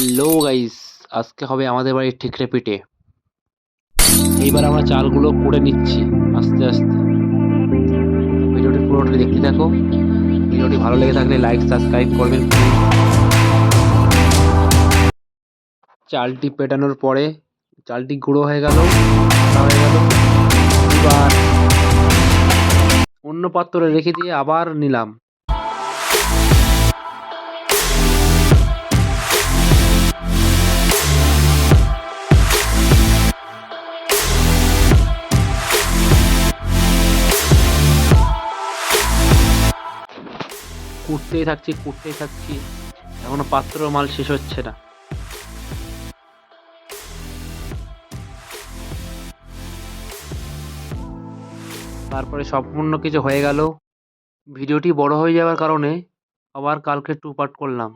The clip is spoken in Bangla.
হ্যালো গাইস আজকে হবে আমাদের বাড়ির ঠিকরে পিঠে এইবার আমরা চালগুলো কুড়ে নিচ্ছি আস্তে আস্তে। ভিডিওটি পুরোটা দেখতে থাকো। ভিডিওটি ভালো লেগে থাকলে লাইক সাবস্ক্রাইব করবেন। চালটি পেটানোর পরে চালটি গুঁড়ো হয়ে গেল হয়ে গেল। এবার অন্য পাত্রে রেখে দিয়ে আবার নিলাম। কুটতেই থাকছি কুটতেই থাকছি। এখনও পাত্র মাল শেষ হচ্ছে না। তারপরে সম্পূর্ণ কিছু হয়ে গেল। ভিডিওটি বড় হয়ে যাওয়ার কারণে আবার কালকে টু পার্ট করলাম।